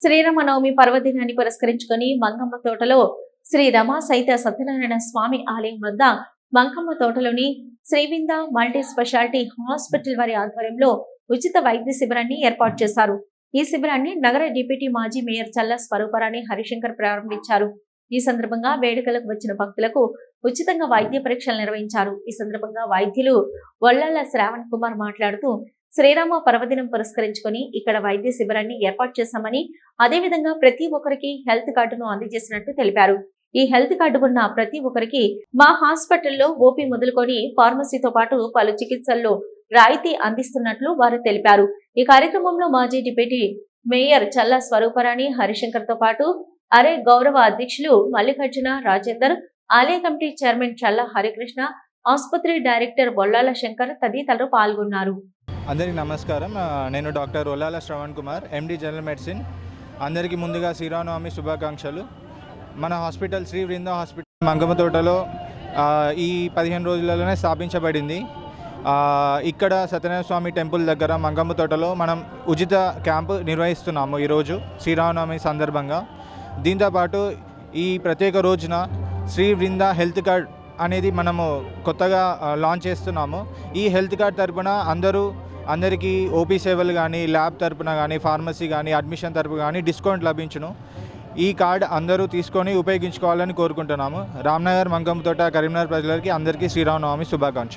శ్రీరామనవమి పర్వదినాన్ని పురస్కరించుకొని మంగమ్మ తోటలో శ్రీ రమా సైత సత్యనారాయణ స్వామి ఆలయం వద్ద మంగమ్మ తోటలోని శ్రీవింద మల్టీ స్పెషాలిటీ హాస్పిటల్ వారి ఆధ్వర్యంలో ఉచిత వైద్య శిబిరాన్ని ఏర్పాటు చేశారు. ఈ శిబిరాన్ని నగర డిప్యూటీ మాజీ మేయర్ చల్ల స్వరూపరాణి హరిశంకర్ ప్రారంభించారు. ఈ సందర్భంగా వేడుకలకు వచ్చిన భక్తులకు ఉచితంగా వైద్య పరీక్షలు నిర్వహించారు. ఈ సందర్భంగా వైద్యులు వల్లాల శ్రావణ్ కుమార్ మాట్లాడుతూ శ్రీరామ పర్వదినం పురస్కరించుకొని ఇక్కడ వైద్య శిబిరాన్ని ఏర్పాటు చేశామని అదేవిధంగా ప్రతి ఒక్కరికి హెల్త్ కార్డును అందజేసినట్టు తెలిపారు. ఈ హెల్త్ కార్డు ఉన్న ప్రతి ఒక్కరికి మా హాస్పిటల్లో ఓపీ మొదలుకొని ఫార్మసీతో పాటు పలు చికిత్సల్లో రాయితీ అందిస్తున్నట్లు వారు తెలిపారు. ఈ కార్యక్రమంలో మాజీ డిప్యూటీ మేయర్ చల్లా స్వరూపరాణి హరిశంకర్తో పాటు అరే గౌరవ అధ్యక్షులు మల్లికార్జున రాజేందర్ ఆలయ కమిటీ చైర్మన్ చల్లా హరికృష్ణ ఆసుపత్రి డైరెక్టర్ బొల్లాల శంకర్ తదితరులు పాల్గొన్నారు. అందరికీ నమస్కారం. నేను doctor Ollala Shravan Kumar MD general medicine అందరికీ ముందుగా శ్రీరామనవమి శుభాకాంక్షలు. మన హాస్పిటల్ శ్రీ వృంద హాస్పిటల్ మంగమ్మ తోటలో ఈ పదిహేను రోజులలోనే స్థాపించబడింది. ఇక్కడ సత్యనారాయణ స్వామి టెంపుల్ దగ్గర మంగమ్మ తోటలో మనం ఉచిత క్యాంపు నిర్వహిస్తున్నాము ఈరోజు శ్రీరామనవమి సందర్భంగా. దీంతోపాటు ఈ ప్రత్యేక రోజున శ్రీ వృంద హెల్త్ కార్డ్ అనేది మనము కొత్తగా లాంచ్ చేస్తున్నాము. ఈ హెల్త్ కార్డ్ తరపున అందరూ అందరికీ ఓపీ సేవలు కానీ ల్యాబ్ తరపున కానీ ఫార్మసీ కానీ అడ్మిషన్ తరపు కానీ డిస్కౌంట్ లభించును. ఈ కార్డ్ అందరూ తీసుకొని ఉపయోగించుకోవాలని కోరుకుంటున్నాము. రామ్నగర్ మంగమ్మ తోట కరీంనగర్ ప్రజలకి అందరికీ శ్రీరామనవమి శుభాకాంక్షలు.